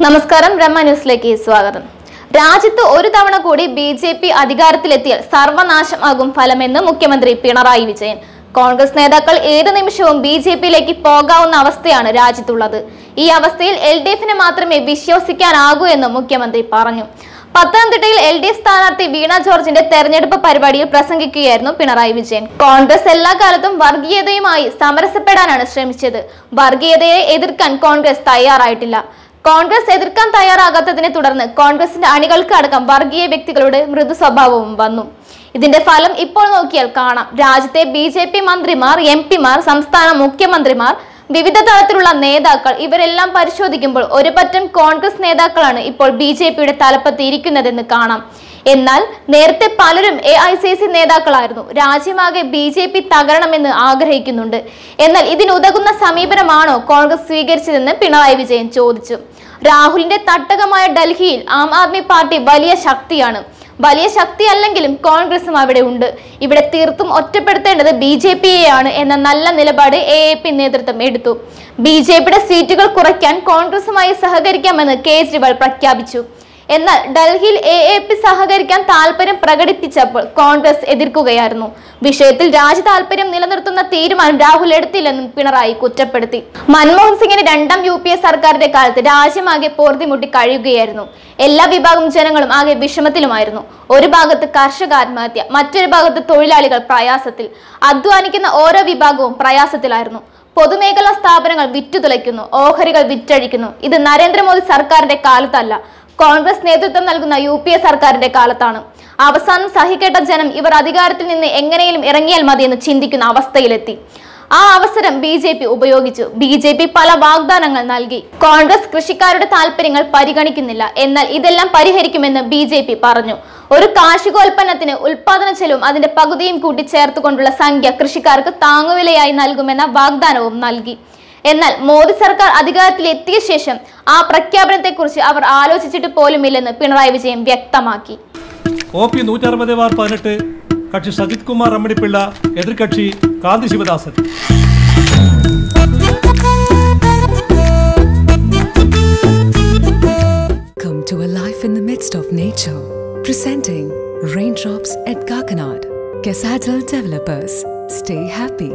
നമസ്കാരം ബ്രഹ്മ ന്യൂസിലേക്ക് സ്വാഗതം. രാജ്യത്ത് ഒരു തവണ കൂടി ബി ജെ പി അധികാരത്തിലെത്തിയാൽ സർവനാശമാകും ഫലമെന്ന് മുഖ്യമന്ത്രി പിണറായി വിജയൻ. കോൺഗ്രസ് നേതാക്കൾ ഏത് നിമിഷവും ബി ജെ പിയിലേക്ക് പോകാവുന്ന അവസ്ഥയാണ് രാജ്യത്തുള്ളത്. ഈ അവസ്ഥയിൽ എൽ ഡി എഫിനെ മാത്രമേ വിശ്വസിക്കാനാകൂ എന്ന് മുഖ്യമന്ത്രി പറഞ്ഞു. പത്തനംതിട്ടയിൽ എൽ ഡി എഫ് സ്ഥാനാർത്ഥി വീണ ജോർജിന്റെ തെരഞ്ഞെടുപ്പ് പരിപാടിയിൽ പ്രസംഗിക്കുകയായിരുന്നു പിണറായി വിജയൻ. കോൺഗ്രസ് എല്ലാ കാലത്തും വർഗീയതയുമായി സമരസപ്പെടാനാണ് ശ്രമിച്ചത്. വർഗീയതയെ എതിർക്കാൻ കോൺഗ്രസ് തയ്യാറായിട്ടില്ല. കോൺഗ്രസ് എതിർക്കാൻ തയ്യാറാകാത്തതിനെ തുടർന്ന് കോൺഗ്രസിന്റെ അണികൾക്ക് അടക്കം വർഗീയ വ്യക്തികളുടെ മൃദു സ്വഭാവവും വന്നു. ഇതിന്റെ ഫലം ഇപ്പോൾ നോക്കിയാൽ കാണാം. രാജ്യത്തെ ബി ജെ പി മന്ത്രിമാർ എം പിമാർ സംസ്ഥാന മുഖ്യമന്ത്രിമാർ വിവിധ തലത്തിലുള്ള നേതാക്കൾ ഇവരെല്ലാം പരിശോധിക്കുമ്പോൾ ഒരു പറ്റം കോൺഗ്രസ് നേതാക്കളാണ് ഇപ്പോൾ ബി ജെ പിയുടെ തലപ്പത്ത് ഇരിക്കുന്നതെന്ന് കാണാം. എന്നാൽ നേരത്തെ പലരും എ ഐ സി സി നേതാക്കളായിരുന്നു. രാജ്യമാകെ ബി ജെ പി തകരണമെന്ന് ആഗ്രഹിക്കുന്നുണ്ട്. എന്നാൽ ഇതിനുതകുന്ന സമീപനമാണോ കോൺഗ്രസ് സ്വീകരിച്ചതെന്ന് പിണറായി വിജയൻ ചോദിച്ചു. രാഹുലിന്റെ തട്ടകമായ ഡൽഹിയിൽ ആം ആദ്മി പാർട്ടി വലിയ ശക്തിയാണ്. വലിയ ശക്തി അല്ലെങ്കിലും കോൺഗ്രസും അവിടെ ഉണ്ട്. ഇവിടെ തീർത്തും ഒറ്റപ്പെടുത്തേണ്ടത് ബി ജെ പിയെയാണ് എന്ന നല്ല നിലപാട് എ എ പി നേതൃത്വം എടുത്തു. ബി ജെ പിയുടെ സീറ്റുകൾ കുറയ്ക്കാൻ കോൺഗ്രസുമായി സഹകരിക്കാമെന്ന് കേജ്രിവാൾ പ്രഖ്യാപിച്ചു. എന്നാൽ ഡൽഹിയിൽ എ എ പി സഹകരിക്കാൻ താല്പര്യം പ്രകടിപ്പിച്ചപ്പോൾ കോൺഗ്രസ് എതിർക്കുകയായിരുന്നു. വിഷയത്തിൽ രാജ്യ താല്പര്യം നിലനിർത്തുന്ന തീരുമാനം രാഹുൽ എടുത്തില്ലെന്നും പിണറായി കുറ്റപ്പെടുത്തി. മൻമോഹൻ സിംഗിന്റെ രണ്ടാം യു പി എ സർക്കാരിന്റെ കാലത്ത് രാജ്യമാകെ പോർതിമുട്ടി കഴിയുകയായിരുന്നു. എല്ലാ വിഭാഗം ജനങ്ങളും ആകെ വിഷമത്തിലുമായിരുന്നു. ഒരു ഭാഗത്ത് കർഷക ആത്മഹത്യ മറ്റൊരു ഭാഗത്ത് തൊഴിലാളികൾ പ്രയാസത്തിൽ. അധ്വാനിക്കുന്ന ഓരോ വിഭാഗവും പ്രയാസത്തിലായിരുന്നു. പൊതുമേഖലാ സ്ഥാപനങ്ങൾ വിറ്റുതുലയ്ക്കുന്നു ഓഹരികൾ വിറ്റഴിക്കുന്നു. ഇത് നരേന്ദ്രമോദി സർക്കാരിന്റെ കാലത്തല്ല കോൺഗ്രസ് നേതൃത്വം നൽകുന്ന യു പി എ സർക്കാരിന്റെ കാലത്താണ്. അവസാനം സഹിക്കേട്ട ജനം ഇവർ അധികാരത്തിൽ നിന്ന് എങ്ങനെയും ഇറങ്ങിയാൽ മതിയെന്ന് ചിന്തിക്കുന്ന അവസ്ഥയിലെത്തി. ആ അവസരം ബി ജെ പി ഉപയോഗിച്ചു. ബി ജെ പി പല വാഗ്ദാനങ്ങൾ നൽകി. കോൺഗ്രസ് കൃഷിക്കാരുടെ താല്പര്യങ്ങൾ പരിഗണിക്കുന്നില്ല. എന്നാൽ ഇതെല്ലാം പരിഹരിക്കുമെന്ന് ബി ജെ പി പറഞ്ഞു. ഒരു കാർഷികോൽപ്പന്നത്തിന് ഉൽപാദന ചെലവും അതിന്റെ പകുതിയും കൂട്ടി ചേർത്തുകൊണ്ടുള്ള സംഖ്യ കൃഷിക്കാർക്ക് താങ്ങുവിലയായി നൽകുമെന്ന വാഗ്ദാനവും നൽകി. എന്നാൽ മോദി സർക്കാർ അധികാരത്തിൽ എത്തിയ ശേഷം ആ പ്രഖ്യാപനത്തെക്കുറിച്ച് അവർ ആലോചിച്ചിട്ട് പോലുമില്ലെന്ന് പിണറായി വിജയൻ വ്യക്തമാക്കി കക്ഷി സജിത് കുമാർ അമ്മിണിപ്പിള്ള എതിർകക്ഷി കാന്തി Sivadasan Come to a life in the midst of nature. Presenting Raindrops at Kakanad. Casadal Developers. Stay happy.